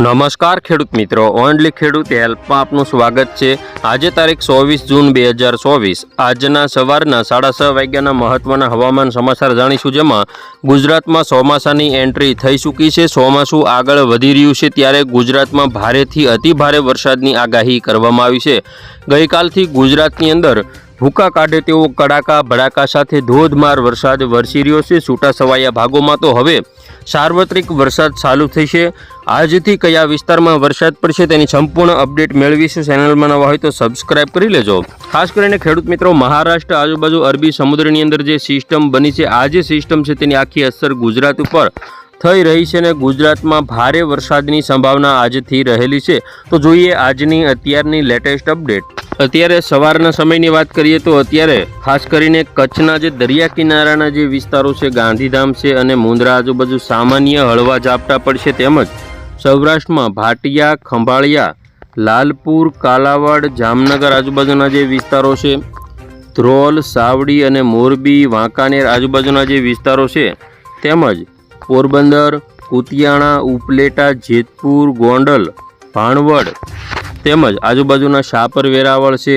નમસ્કાર ખેડૂત મિત્રો, ઓનલી ખેડૂત હેલ્પમાં આપનું સ્વાગત છે. આજે તારીખ ચોવીસ જૂન બે હજાર ચોવીસ. આજના સવારના સાડા છ વાગ્યાના મહત્વના હવામાન સમાચાર જાણીશું જેમાં ગુજરાતમાં ચોમાસાની એન્ટ્રી થઈ ચૂકી છે. ચોમાસું આગળ વધી રહ્યું છે ત્યારે ગુજરાતમાં ભારેથી અતિભારે વરસાદની આગાહી કરવામાં આવી છે. ગઈકાલથી ગુજરાતની અંદર ભૂકા કાઢે તેવો કડાકા ભડાકા સાથે ધોધમાર વરસાદ વરસી રહ્યો છે. છૂટાછવાયા ભાગોમાં તો હવે સાર્વત્રિક વરસાદ ચાલુ થશે આજથી કયા વિસ્તારમાં વરસાદ પડશે તેની સંપૂર્ણ અપડેટ મેળવીશું. ચેનલમાં નવા હોય તો સબસ્ક્રાઇબ કરી લેજો. ખાસ કરીને ખેડૂત મિત્રો, મહારાષ્ટ્ર આજુબાજુ અરબી સમુદ્રની અંદર જે સિસ્ટમ બની છે, આ જે સિસ્ટમ છે તેની આખી અસર ગુજરાત ઉપર થઈ રહી છે અને ગુજરાતમાં ભારે વરસાદની સંભાવના આજથી રહેલી છે. તો જોઈએ આજની અત્યારની લેટેસ્ટ અપડેટ અત્યારે સવારના સમયની વાત કરીએ તો અત્યારે ખાસ કરીને કચ્છના જે દરિયા કિનારાના જે વિસ્તારો છે, ગાંધીધામ છે અને મુંદ્રા આજુબાજુ સામાન્ય હળવા ઝાપટા પડશે તેમજ સૌરાષ્ટ્રમાં ભાટિયા, ખંભાળિયા, લાલપુર, કાલાવાડ, જામનગર આજુબાજુના જે વિસ્તારો છે, ધ્રોલ, સાવડી અને મોરબી, વાંકાનેર આજુબાજુના જે વિસ્તારો છે, તેમજ પોરબંદર, કુતિયાણા, ઉપલેટા, જેતપુર, ગોંડલ, ભાણવડ તેમજ આજુબાજુના શાપર વેરાવળ છે,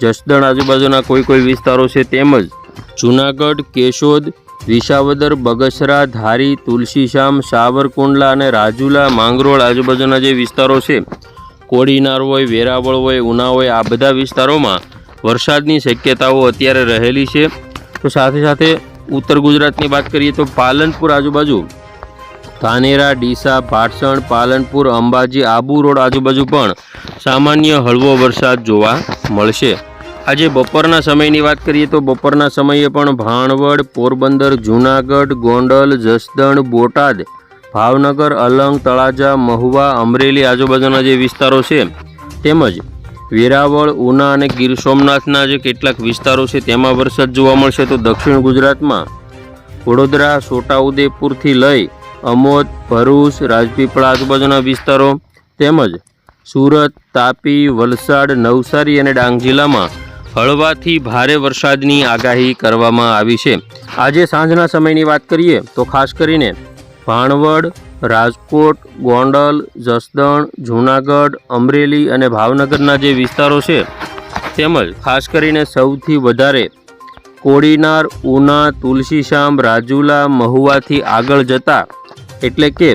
જસદણ આજુબાજુના કોઈ કોઈ વિસ્તારો છે, તેમજ જુનાગઢ, કેશોદ, વિસાવદર, બગસરા, ધારી, તુલસીશામ, સાવરકુંડલા અને રાજુલા, માંગરોળ આજુબાજુના જે વિસ્તારો છે, કોડીનાર હોય, વેરાવળ હોય, ઉના હોય, આ બધા વિસ્તારોમાં વરસાદની શક્યતાઓ અત્યારે રહેલી છે. તો સાથે સાથે ઉત્તર ગુજરાતની વાત કરીએ તો પાલનપુર આજુબાજુ ધાનેરા, ડીસા પાટસણ પાલનપુર, અંબાજી, આબુ રોડ આજુબાજુ પણ સામાન્ય હળવો વરસાદ જોવા મળશે. આજે બપોરના સમયની વાત કરીએ તો બપોરના સમયે પણ ભાણવડ, પોરબંદર, જૂનાગઢ, ગોંડલ, જસદણ, બોટાદ, ભાવનગર, અલંગ, તળાજા, મહુવા, અમરેલી આજુબાજુના જે વિસ્તારો છે તેમજ વેરાવળ, ઉના અને ગીર સોમનાથના જે કેટલાક વિસ્તારો છે તેમાં વરસાદ જોવા મળશે. તો દક્ષિણ ગુજરાતમાં વડોદરા, છોટાઉદેપુરથી લઈ અમોદ, ભરૂચ, રાજપીપળા આજુબાજુના વિસ્તારો તેમજ સુરત, તાપી, વલસાડ, નવસારી અને ડાંગ જિલ્લામાં હળવાથી ભારે વરસાદની આગાહી કરવામાં આવી છે. આજે સાંજના સમયની વાત કરીએ તો ખાસ કરીને ભાણવડ, રાજકોટ, ગોંડલ, જસદણ, જૂનાગઢ, અમરેલી અને ભાવનગરના જે વિસ્તારો છે તેમજ ખાસ કરીને સૌથી વધારે કોડીનાર, ઉના, તુલસીશામ, રાજુલા, મહુવાથી આગળ જતા એટલે કે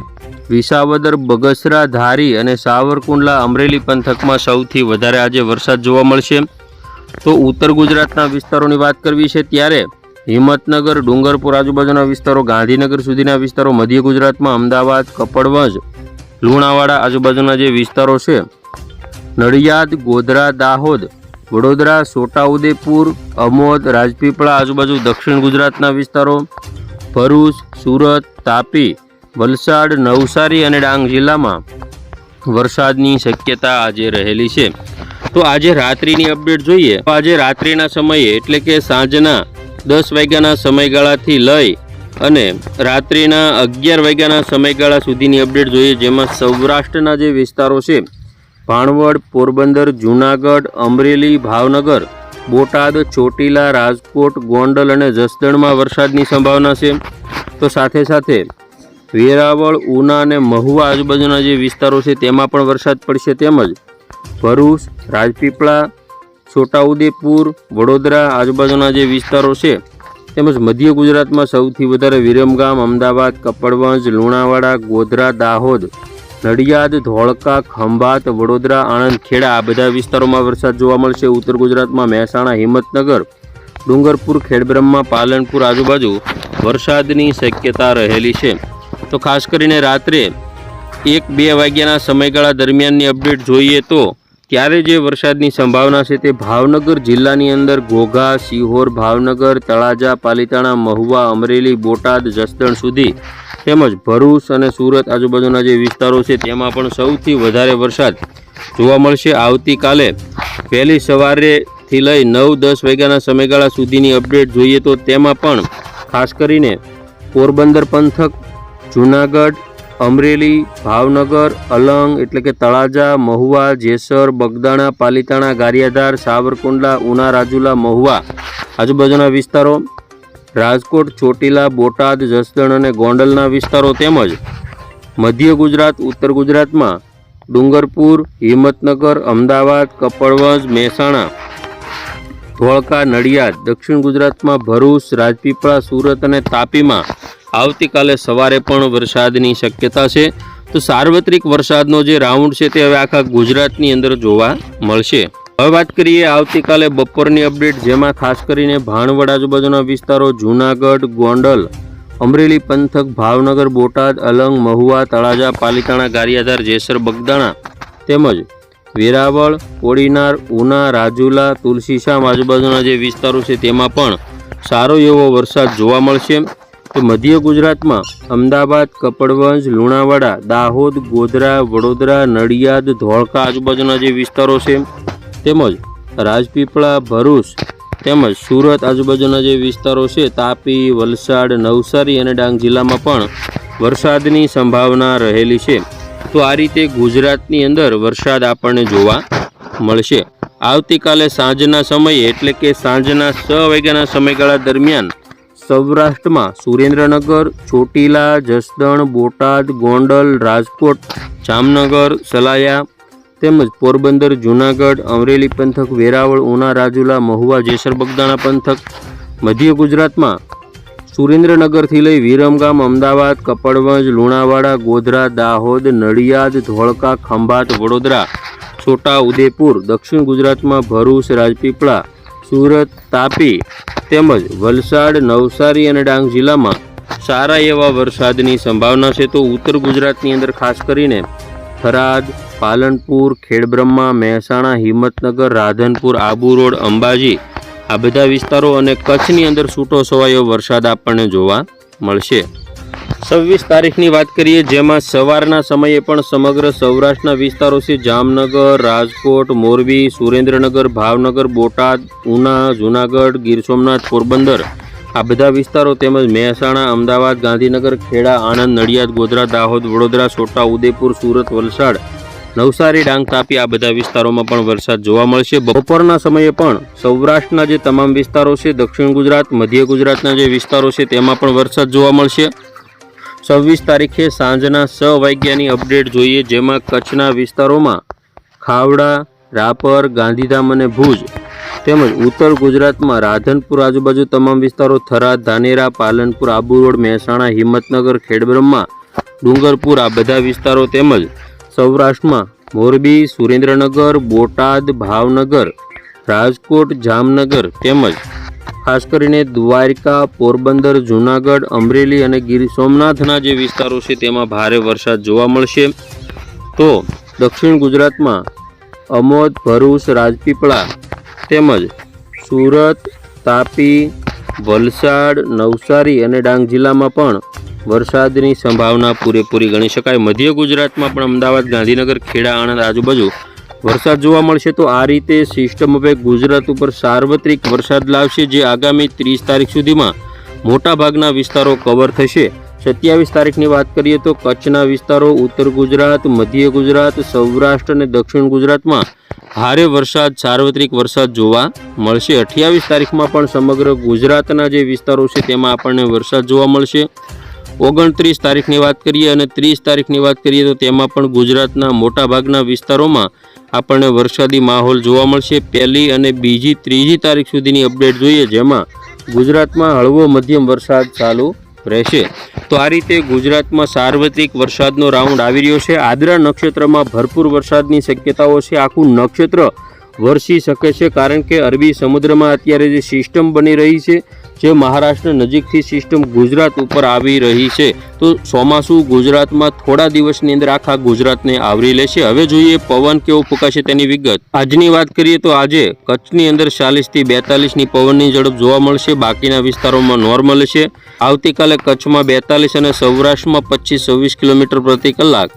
વિસાવદર બગસરા, ધારી અને સાવરકુંડલા અમરેલી પંથકમાં સૌથી વધારે આજે વરસાદ જોવા મળશે. તો ઉત્તર ગુજરાતના વિસ્તારોની વાત કરવી છે ત્યારે હિંમતનગર, ડુંગરપુર આજુબાજુના વિસ્તારો, ગાંધીનગર સુધીના વિસ્તારો, મધ્ય ગુજરાતમાં અમદાવાદ, કપડવંજ, લુણાવાડા આજુબાજુના જે વિસ્તારો છે, નડિયાદ, ગોધરા, દાહોદ, વડોદરા, છોટાઉદેપુર, અમોદ, રાજપીપળા આજુબાજુ દક્ષિણ ગુજરાતના વિસ્તારો, ભરૂચ, સુરત, તાપી વલસાડ, નવસારી અને ડાંગ જિલ્લામાં વરસાદની શક્યતા આજે રહેલી છે. તો આજે રાત્રિની અપડેટ જોઈએ. તો આજે રાત્રિના સમયે એટલે કે સાંજના દસ વાગ્યાના સમયગાળાથી લઈ અને રાત્રિના અગિયાર વાગ્યાના સમયગાળા સુધીની અપડેટ જોઈએ, જેમાં સૌરાષ્ટ્રના જે વિસ્તારો છે, ભાણવડ, પોરબંદર, જૂનાગઢ, અમરેલી, ભાવનગર, બોટાદ, ચોટીલા, રાજકોટ, ગોંડલ અને જસદણમાં વરસાદની સંભાવના છે. તો સાથે સાથે વેરાવળ, ઉના અને મહુવા આજુબાજુના જે વિસ્તારો છે, તેમાં પણ વરસાદ પડશે તેમજ ભરૂચ, રાજપીપળા, છોટાઉદેપુર, વડોદરા આજુબાજુના જે વિસ્તારો છે, તેમજ મધ્ય ગુજરાતમાં સૌથી વધારે વિરમગામ, અમદાવાદ, કપડવંજ, લુણાવાડા, ગોધરા, દાહોદ, નડિયાદ, ધોળકા, ખંભાત, વડોદરા આણંદ ખેડા આ બધા વિસ્તારોમાં વરસાદ જોવા મળશે. ઉત્તર ગુજરાતમાં મહેસાણા, હિંમતનગર, ડુંગરપુર, ખેડબ્રહ્મા, પાલનપુર આજુબાજુ વરસાદની શક્યતા રહેલી છે. તો ખાસ કરીને રાત્રે એક બે વાગ્યાના સમયગાળા દરમિયાનની અપડેટ જોઈએ તો ત્યારે જે વરસાદની સંભાવના છે તે ભાવનગર જિલ્લાની અંદર ઘોઘા સિહોર ભાવનગર, તળાજા, પાલીતાણા, મહુવા, અમરેલી, બોટાદ, જસદણ સુધી તેમજ ભરૂચ અને સુરત આજુબાજુના જે વિસ્તારો છે તેમાં પણ સૌથી વધારે વરસાદ જોવા મળશે. આવતીકાલે વહેલી સવારેથી લઈ નવ, દસ વાગ્યાના સમયગાળા સુધીની અપડેટ જોઈએ તો તેમાં પણ ખાસ કરીને પોરબંદર પંથક જૂનાગઢ, અમરેલી, ભાવનગર, અલંગ એટલે કે તળાજા, મહુવા, જેસર, બગદાણા, પાલીતાણા, ગારિયાધાર, સાવરકુંડલા, ઉના, રાજુલા, મહુવા. આજુબાજુના વિસ્તારો રાજકોટ, ચોટીલા, બોટાદ, જસદણ અને ગોંડલના વિસ્તારો તેમજ મધ્ય ગુજરાત, ઉત્તર ગુજરાતમાં ડુંગરપુર, હિંમતનગર, અમદાવાદ, કપડવંજ, મહેસાણા, ધોળકા, નડિયાદ, દક્ષિણ ગુજરાતમાં ભરૂચ, રાજપીપળા, સુરત અને તાપીમાં આવતીકાલે સવારે પણ વરસાદની શક્યતા છે. તો સાર્વત્રિક વરસાદનો જે રાઉન્ડ છે તે હવે આખા ગુજરાતની અંદર જોવા મળશે. હવે વાત કરીએ આવતીકાલે બપોરની અપડેટ, જેમાં ખાસ કરીને ભાણવડ આજુબાજુના વિસ્તારો જૂનાગઢ, ગોંડલ, અમરેલી, પંથક, ભાવનગર, બોટાદ, અલંગ, મહુવા, તળાજા, પાલીતાણા, ગારિયાધાર, જેસર, બગદાણા તેમજ વેરાવળ, કોડીનાર, ઉના, રાજુલા, તુલસીશામ આજુબાજુના જે વિસ્તારો છે તેમાં પણ સારો એવો વરસાદ જોવા મળશે. તો મધ્ય ગુજરાતમાં અમદાવાદ, કપડવંજ, લુણાવાડા, દાહોદ, ગોધરા, વડોદરા, નડિયાદ, ધોળકા આજુબાજુના જે વિસ્તારો છે, તેમજ રાજપીપળા, ભરૂચ, તેમજ સુરત આજુબાજુના જે વિસ્તારો છે, તાપી, વલસાડ, નવસારી અને ડાંગ જિલ્લામાં પણ વરસાદની સંભાવના રહેલી છે. તો આ રીતે ગુજરાતની અંદર વરસાદ આપણને જોવા મળશે. આવતીકાલે સાંજના સમયે એટલે કે સાંજના છ વાગ્યાના સમયગાળા દરમિયાન સૌરાષ્ટ્રમાં સુરેન્દ્રનગર, ચોટીલા, જસદણ, બોટાદ, ગોંડલ, રાજકોટ, જામનગર, સલાયા તેમજ પોરબંદર, જૂનાગઢ, અમરેલી પંથક, વેરાવળ, ઉના, રાજુલા, મહુવા, જેસર, બગદાણા પંથક, મધ્ય ગુજરાતમાં સુરેન્દ્રનગરથી લઈ વિરમગામ, અમદાવાદ, કપડવંજ, લુણાવાડા, ગોધરા, દાહોદ, નડિયાદ, ધોળકા, ખંભાત, વડોદરા, છોટા, ઉદેપુર, દક્ષિણ ગુજરાતમાં ભરૂચ, રાજપીપળા સુરત, તાપી તેમજ વલસાડ, નવસારી અને ડાંગ જિલ્લામાં સારા એવા વરસાદની સંભાવના છે. તો ઉત્તર ગુજરાતની અંદર ખાસ કરીને થરાદ, પાલનપુર, ખેડબ્રહ્મા, મહેસાણા, હિંમતનગર, રાધનપુર, આબુ રોડ, અંબાજી આ બધા વિસ્તારો અને કચ્છની અંદર છૂટો છવાયો વરસાદ આપણને જોવા મળશે. છવ્વીસ તારીખની વાત કરીએ, જેમાં સવારના સમયે પણ સમગ્ર સૌરાષ્ટ્રના વિસ્તારો છે, જામનગર, રાજકોટ, મોરબી, સુરેન્દ્રનગર, ભાવનગર, બોટાદ, ઉના, જૂનાગઢ, ગીર સોમનાથ, પોરબંદર. આ બધા વિસ્તારો તેમજ મહેસાણા, અમદાવાદ, ગાંધીનગર, ખેડા, આણંદ, નડિયાદ, ગોધરા, દાહોદ, વડોદરા, છોટા ઉદેપુર સુરત, વલસાડ, નવસારી, ડાંગ તાપી આ બધા વિસ્તારોમાં પણ વરસાદ જોવા મળશે. બપોરના સમયે પણ સૌરાષ્ટ્રના જે તમામ વિસ્તારો છે, દક્ષિણ ગુજરાત, મધ્ય ગુજરાતના જે વિસ્તારો છે, તેમાં પણ વરસાદ જોવા મળશે. છવ્વીસ તારીખે સાંજના છ વાગ્યાની અપડેટ જોઈએ, જેમાં કચ્છના વિસ્તારોમાં ખાવડા, રાપર, ગાંધીધામ અને ભુજ તેમજ ઉત્તર ગુજરાતમાં રાધનપુર આજુબાજુ તમામ વિસ્તારો થરાદ ધાનેરા, પાલનપુર આબુ રોડ મહેસાણા, હિંમતનગર, ખેડબ્રહ્મા, ડુંગરપુર આ બધા વિસ્તારો તેમજ સૌરાષ્ટ્રમાં મોરબી, સુરેન્દ્રનગર, બોટાદ, ભાવનગર, રાજકોટ, જામનગર તેમજ ખાસ કરીને દ્વારકા, પોરબંદર, જૂનાગઢ, અમરેલી અને ગીર સોમનાથના જે વિસ્તારો છે તેમાં ભારે વરસાદ જોવા મળશે. તો દક્ષિણ ગુજરાતમાં અમોદ, ભરૂચ, રાજપીપળા તેમજ સુરત, તાપી, વલસાડ, નવસારી અને ડાંગ જિલ્લામાં પણ વરસાદની સંભાવના પૂરેપૂરી ગણી શકાય. મધ્ય ગુજરાતમાં પણ અમદાવાદ, ગાંધીનગર, ખેડા, આણંદ આજુબાજુ વરસાદ જોવા મળશે તો આ રીતે સિસ્ટમ હવે ગુજરાત ઉપર સાર્વત્રિક વરસાદ લાવશે જે આગામી ત્રીસ તારીખ સુધીમાં મોટાભાગના વિસ્તારો કવર થશે. સત્યાવીસ તારીખની વાત કરીએ તો કચ્છના વિસ્તારો, ઉત્તર ગુજરાત, મધ્ય ગુજરાત, સૌરાષ્ટ્ર અને દક્ષિણ ગુજરાતમાં ભારે વરસાદ, સાર્વત્રિક વરસાદ જોવા મળશે. અઠ્યાવીસ તારીખમાં પણ સમગ્ર ગુજરાતના જે વિસ્તારો છે તેમાં આપણને વરસાદ જોવા મળશે. ઓગણત્રીસ તારીખની વાત કરીએ અને ત્રીસ તારીખની વાત કરીએ તો તેમાં પણ ગુજરાતના મોટાભાગના વિસ્તારોમાં આપણને વરસાદી માહોલ જોવા મળશે. પહેલી અને બીજી ત્રીજી તારીખ સુધીની અપડેટ જોઈએ, જેમાં ગુજરાતમાં હળવો મધ્યમ વરસાદ ચાલુ રહેશે. તો આ રીતે ગુજરાતમાં સાર્વત્રિક વરસાદનો રાઉન્ડ આવી રહ્યો છે. આદ્રા નક્ષત્રમાં ભરપૂર વરસાદની શક્યતાઓ છે. આખું નક્ષત્ર વરસી શકે છે, કારણ કે અરબી સમુદ્રમાં અત્યારે જે સિસ્ટમ બની રહી છે જે મહારાષ્ટ્ર નજીકથી સિસ્ટમ ગુજરાત ઉપર આવી રહી છે. તો ચોમાસું ગુજરાતમાં થોડા દિવસની અંદર આખા ગુજરાતને આવરી લેશે. હવે જોઈએ પવન કેવો ફૂંકાશે તેની વિગત. આજની વાત કરીએ તો આજે કચ્છની અંદર ચાલીસથી બેતાલીસની પવનની ઝડપ જોવા મળશે. બાકીના વિસ્તારોમાં નોર્મલ છે. આવતીકાલે કચ્છમાં બેતાલીસ અને સૌરાષ્ટ્રમાં પચીસ છવ્વીસ કિલોમીટર પ્રતિ કલાક.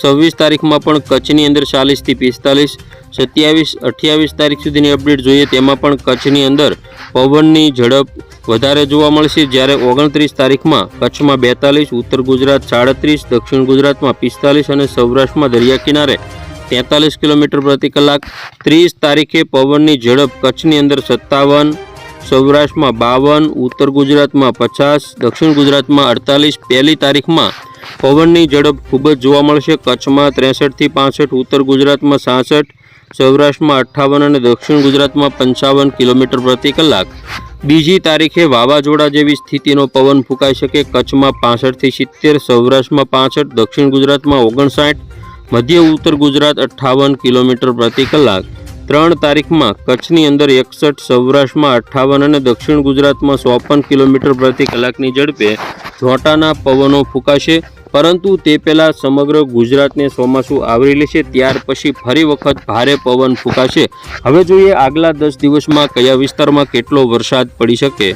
છવ્વીસ તારીખમાં પણ કચ્છની અંદર ચાલીસથી પિસ્તાલીસ, સત્યાવીસ, અઠ્યાવીસ તારીખ સુધીની અપડેટ જોઈએ તેમાં પણ કચ્છની અંદર પવનની ઝડપ વધારે જોવા મળશે. જ્યારે ઓગણત્રીસ તારીખમાં કચ્છમાં બેતાલીસ, ઉત્તર ગુજરાત સાડત્રીસ, દક્ષિણ ગુજરાતમાં પિસ્તાલીસ અને સૌરાષ્ટ્રમાં દરિયા કિનારે તેતાલીસ કિલોમીટર પ્રતિ કલાક. ત્રીસ તારીખે પવનની ઝડપ કચ્છની અંદર સત્તાવન, સૌરાષ્ટ્રમાં બાવન, ઉત્તર ગુજરાતમાં પચાસ, દક્ષિણ ગુજરાતમાં અડતાલીસ. પહેલી તારીખમાં પવનની ઝડપ ખૂબ જ જોવા મળશે. કચ્છમાં ત્રેસઠથી પાસઠ, ઉત્તર ગુજરાતમાં સાસઠ, સૌરાષ્ટ્રમાં અઠ્ઠાવન અને દક્ષિણ ગુજરાતમાં પંચાવન કિલોમીટર પ્રતિ કલાક. બીજી તારીખે વાવાઝોડા જેવી સ્થિતિનો પવન ફૂંકાઈ શકે. કચ્છમાં પાસઠથી સિત્તેર, સૌરાષ્ટ્રમાં પાસઠ, દક્ષિણ ગુજરાતમાં ઓગણસાઠ, મધ્ય, ઉત્તર ગુજરાત અઠ્ઠાવન કિલોમીટર પ્રતિ કલાક. ત્રણ તારીખમાં કચ્છની અંદર એકસઠ, સૌરાષ્ટ્રમાં અઠ્ઠાવન અને દક્ષિણ ગુજરાતમાં ચોપન કિલોમીટર પ્રતિ કલાકની ઝડપે જોટાના પવનો ફૂંકાશે, પરંતુ તે પહેલાં સમગ્ર ગુજરાતને ચોમાસું આવરી લેશે, ત્યાર પછી ફરી વખત ભારે પવન ફૂંકાશે. હવે જોઈએ આગલા દસ દિવસમાં કયા વિસ્તારમાં કેટલો વરસાદ પડી શકે.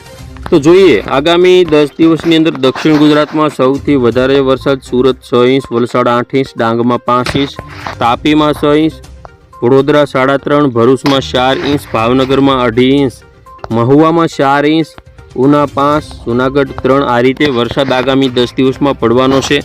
તો જોઈએ, આગામી દસ દિવસની અંદર દક્ષિણ ગુજરાતમાં સૌથી વધારે વરસાદ સુરત છ ઇંચ, વલસાડ આઠ ઇંચ, ડાંગમાં પાંચ ઇંચ, તાપીમાં છ ઇંચ, વડોદરા સાડા ત્રણ, ભરૂચમાં ચાર ઇંચ, ભાવનગરમાં અઢી ઇંચ, મહુવામાં ચાર ઇંચ ઉના પાંચ, જુનાગઢ ત્રણ આ રીતે વરસાદ આગામી દસ દિવસમાં પડવાનો છે.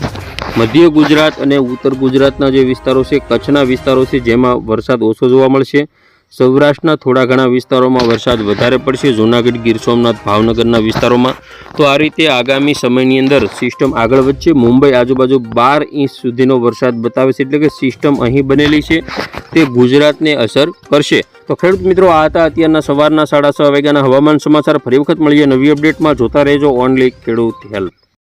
મધ્ય ગુજરાત અને ઉત્તર ગુજરાતના જે વિસ્તારો છે, કચ્છના વિસ્તારો છે, જેમાં વરસાદ ઓછો જોવા મળશે. સૌરાષ્ટ્રના થોડા ઘણા વિસ્તારોમાં વરસાદ વધારે પડશે. જૂનાગઢ, ગીર સોમનાથ, ભાવનગરના વિસ્તારોમાં તો આ રીતે આગામી સમયની અંદર સિસ્ટમ આગળ વધશે. મુંબઈ આજુબાજુ બાર ઇંચ સુધીનો વરસાદ બતાવે છે એટલે કે સિસ્ટમ અહીં બનેલી છે. તે ગુજરાતને અસર કરશે. તો ખેડૂત મિત્રો, આ હતા અત્યારના સવારના સાડા છ વાગ્યાના હવામાન સમાચાર. ફરી વખત મળીએ નવી અપડેટમાં. જોતા રહેજો ઓનલી ખેડૂત હેલ્પ